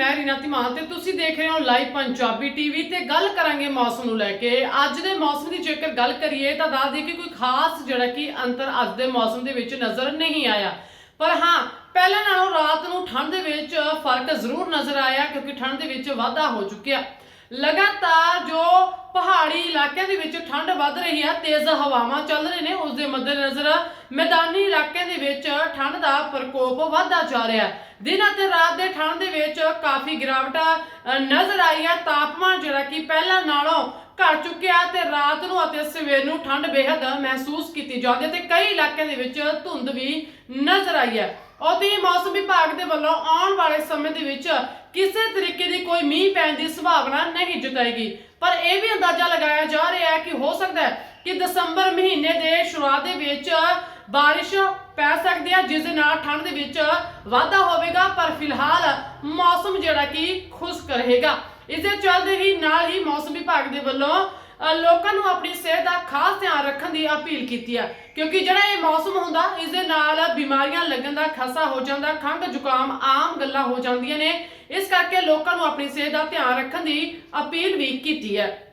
ਮੈਂ ਪੰਜਾਬੀ ਟੀਵੀ ਤੇ ਗੱਲ ਕਰਾਂਗੇ ਮੌਸਮ ਨੂੰ ਲੈ ਕੇ। ਅੱਜ ਦੇ ਮੌਸਮ ਦੀ ਜੇਕਰ ਗੱਲ ਕਰੀਏ ਤਾਂ ਦੱਸ ਦਈਏ ਕਿ ਕੋਈ ਖਾਸ ਜਿਹੜਾ ਕਿ ਅੰਤਰ ਅੱਜ ਦੇ ਮੌਸਮ ਦੇ ਵਿੱਚ ਨਜ਼ਰ ਨਹੀਂ ਆਇਆ। ਪਰ ਹਾਂ, ਪਹਿਲਾਂ ਨਾਲੋਂ ਰਾਤ ਨੂੰ ਠੰਡ ਦੇ ਵਿੱਚ ਫ਼ਰਕ ਜ਼ਰੂਰ ਨਜ਼ਰ ਆਇਆ ਕਿਉਂਕਿ ਠੰਡ ਦੇ ਵਿੱਚ ਵਾਧਾ ਹੋ ਚੁੱਕਿਆ। ਲਗਾਤਾਰ ਜੋ ਪਹਾੜੀ ਇਲਾਕਿਆਂ ਦੇ ਵਿੱਚ ਠੰਡ ਵੱਧ ਰਹੀ ਹੈ ਤੇਜ਼ ਹਵਾਵਾਂ ਚੱਲ ਰਹੇ ਨੇ ਉਸ ਦੇ ਮੱਦੇਨਜ਼ਰ ਮੈਦਾਨੀ ਇਲਾਕਿਆਂ ਦੇ ਵਿੱਚ ਠੰਡ ਦਾ ਪ੍ਰਕੋਪ ਵਧਦਾ ਜਾ ਰਿਹਾ। ਹੈ ਦਿਨ ਅਤੇ ਰਾਤ ਦੇ ਠੰਡ ਦੇ ਵਿੱਚ ਕਾਫੀ ਗਿਰਾਵਟ ਨਜ਼ਰ ਆਈ ਹੈ ਤਾਪਮਾਨ ਜਿਹੜਾ ਕਿ ਪਹਿਲਾਂ ਨਾਲੋਂ ਘਟ ਚੁੱਕਿਆ ਤੇ ਰਾਤ ਨੂੰ ਅਤੇ ਸਵੇਰ ਨੂੰ ਠੰਡ ਬੇਹੱਦ ਮਹਿਸੂਸ ਕੀਤੀ ਜਾਂਦੀ ਹੈ ਤੇ ਕਈ ਇਲਾਕਿਆਂ ਦੇ ਵਿੱਚ ਧੁੰਦ ਵੀ ਨਜ਼ਰ ਆਈ ਹੈ। ਉਹਦੀ ਮੌਸਮ ਵਿਭਾਗ ਦੇ ਵੱਲੋਂ ਆਉਣ ਵਾਲੇ ਸਮੇਂ ਦੇ ਵਿੱਚ ਕਿਸੇ ਤਰੀਕੇ ਦੀ ਕੋਈ ਮੀਂਹ ਪੈਣ ਦੀ ਸੰਭਾਵਨਾ ਨਹੀਂ ਜਤਾਈ ਪਰ ਇਹ ਵੀ ਅੰਦਾਜ਼ਾ ਲਗਾਇਆ ਜਾ ਰਿਹਾ ਹੈ ਕਿ ਹੋ ਸਕਦਾ ਹੈ ਕਿ ਦਸੰਬਰ ਮਹੀਨੇ ਦੇ ਸ਼ੁਰੂਆਤ ਦੇ ਵਿੱਚ ਬਾਰਿਸ਼ ਪੈ ਸਕਦੀ ਹੈ ਜਿਸ ਦੇ ਨਾਲ ਠੰਡ ਦੇ ਵਿੱਚ ਵਾਧਾ ਹੋਵੇਗਾ ਪਰ ਫਿਲਹਾਲ ਮੌਸਮ ਜਿਹੜਾ ਕਿ ਖੁਸ਼ਕ ਰਹੇਗਾ। ਇਸ ਦੇ ਚੱਲਦੇ ਹੀ ਨਾਲ ਹੀ ਮੌਸਮ ਵਿਭਾਗ ਦੇ ਵੱਲੋਂ ਅ, ਲੋਕਾਂ ਨੂੰ ਆਪਣੀ ਸਿਹਤ ਦਾ ਖਾਸ ਧਿਆਨ ਰੱਖਣ ਦੀ ਅਪੀਲ ਕੀਤੀ ਹੈ ਕਿਉਂਕਿ ਜਿਹੜਾ ਇਹ ਮੌਸਮ ਹੁੰਦਾ ਇਸ ਦੇ ਨਾਲ ਬਿਮਾਰੀਆਂ ਲੱਗਣ ਦਾ ਖਸਾ ਹੋ ਜਾਂਦਾ ਖੰਘ ਜ਼ੁਕਾਮ ਆਮ ਗੱਲਾਂ ਹੋ ਜਾਂਦੀਆਂ ਨੇ। ਇਸ ਕਰਕੇ ਲੋਕਾਂ ਨੂੰ ਆਪਣੀ ਸਿਹਤ ਦਾ ਧਿਆਨ ਰੱਖਣ ਦੀ ਅਪੀਲ ਵੀ ਕੀਤੀ ਹੈ।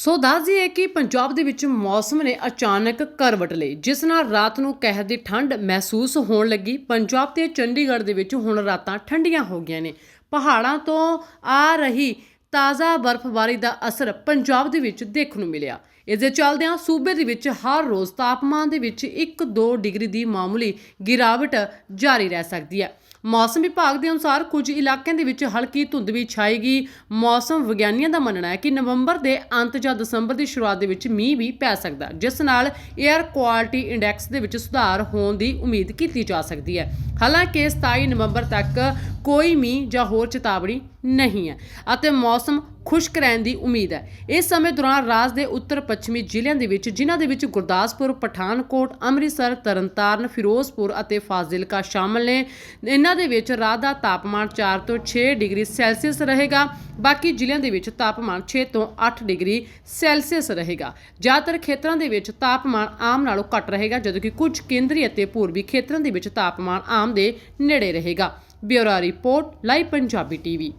ਸੋ ਦੱਸ ਦਈਏ ਕਿ ਪੰਜਾਬ ਦੇ ਵਿੱਚ ਮੌਸਮ ਨੇ ਅਚਾਨਕ ਕਰਵਟ ਲਈ, ਜਿਸ ਨਾਲ ਰਾਤ ਨੂੰ ਕਹਿਰ ਦੀ ਠੰਡ ਮਹਿਸੂਸ ਹੋਣ ਲੱਗੀ। ਪੰਜਾਬ ਤੇ ਚੰਡੀਗੜ੍ਹ ਦੇ ਵਿੱਚ ਹੁਣ ਰਾਤਾਂ ਠੰਡੀਆਂ ਹੋ ਗਈਆਂ ਨੇ। ਪਹਾੜਾਂ ਤੋਂ ਆ ਰਹੀ ਤਾਜ਼ਾ ਬਰਫ਼ਬਾਰੀ ਦਾ ਅਸਰ ਪੰਜਾਬ ਦੇ ਵਿੱਚ ਦੇਖਣ ਨੂੰ ਮਿਲਿਆ। ਇਸ ਦੇ ਚੱਲਦਿਆਂ ਸੂਬੇ ਦੇ ਵਿੱਚ ਹਰ ਰੋਜ਼ ਤਾਪਮਾਨ ਦੇ ਵਿੱਚ 1-2 ਡਿਗਰੀ ਦੀ ਮਾਮੂਲੀ ਗਿਰਾਵਟ ਜਾਰੀ ਰਹਿ ਸਕਦੀ ਹੈ। ਮੌਸਮ ਵਿਭਾਗ ਦੇ ਅਨੁਸਾਰ ਕੁਝ ਇਲਾਕਿਆਂ ਦੇ ਵਿੱਚ ਹਲਕੀ ਧੁੰਦ ਵੀ ਛਾਏਗੀ। ਮੌਸਮ ਵਿਗਿਆਨੀਆਂ ਦਾ ਮੰਨਣਾ ਹੈ ਕਿ ਨਵੰਬਰ ਦੇ ਅੰਤ ਜਾਂ ਦਸੰਬਰ ਦੀ ਸ਼ੁਰੂਆਤ ਦੇ ਵਿੱਚ ਮੀਂਹ ਵੀ ਪੈ ਸਕਦਾ ਜਿਸ ਨਾਲ 에ਅਰ ਕੁਆਲਿਟੀ ਇੰਡੈਕਸ ਦੇ ਵਿੱਚ ਸੁਧਾਰ ਹੋਣ ਦੀ ਉਮੀਦ ਕੀਤੀ ਜਾ ਸਕਦੀ ਹੈ। ਹਾਲਾਂਕਿ 27 ਨਵੰਬਰ ਤੱਕ ਕੋਈ ਮੀਂਹ ਜਾਂ ਹੋਰ ਚੇਤਾਵਨੀ ਨਹੀਂ ਹੈ ਅਤੇ ਮੌਸਮ ਖੁਸ਼ਕ ਰਹਿਣ ਦੀ ਉਮੀਦ ਹੈ। ਇਸ ਸਮੇਂ ਦੌਰਾਨ ਰਾਜ ਦੇ ਉੱਤਰ ਪੱਛਮੀ ਜ਼ਿਲ੍ਹਿਆਂ ਦੇ ਵਿੱਚ, ਜਿਨ੍ਹਾਂ ਦੇ ਵਿੱਚ ਗੁਰਦਾਸਪੁਰ, ਪਠਾਨਕੋਟ, ਅੰਮ੍ਰਿਤਸਰ, ਤਰਨਤਾਰਨ, ਫਿਰੋਜ਼ਪੁਰ ਅਤੇ ਫਾਜ਼ਿਲਕਾ ਸ਼ਾਮਲ ਨੇ। ਇਹਨਾਂ ਦੇ ਵਿੱਚ ਰਾਤ ਦਾ ਤਾਪਮਾਨ 4 ਤੋਂ 6 ਡਿਗਰੀ ਸੈਲਸੀਅਸ ਰਹੇਗਾ, ਬਾਕੀ ਜ਼ਿਲ੍ਹਿਆਂ ਦੇ ਵਿੱਚ ਤਾਪਮਾਨ 6 ਤੋਂ 8 ਡਿਗਰੀ ਸੈਲਸੀਅਸ ਰਹੇਗਾ। ਜ਼ਿਆਦਾਤਰ ਖੇਤਰਾਂ ਦੇ ਵਿੱਚ ਤਾਪਮਾਨ ਆਮ ਨਾਲੋਂ ਘੱਟ ਰਹੇਗਾ ਜਦੋਂ ਕਿ ਕੁਝ ਕੇਂਦਰੀ ਅਤੇ ਪੂਰਬੀ ਖੇਤਰਾਂ ਦੇ ਵਿੱਚ ਤਾਪਮਾਨ ਆਮ ਦੇ ਨੇੜੇ ਰਹੇਗਾ। Bureau report, live Punjabi TV.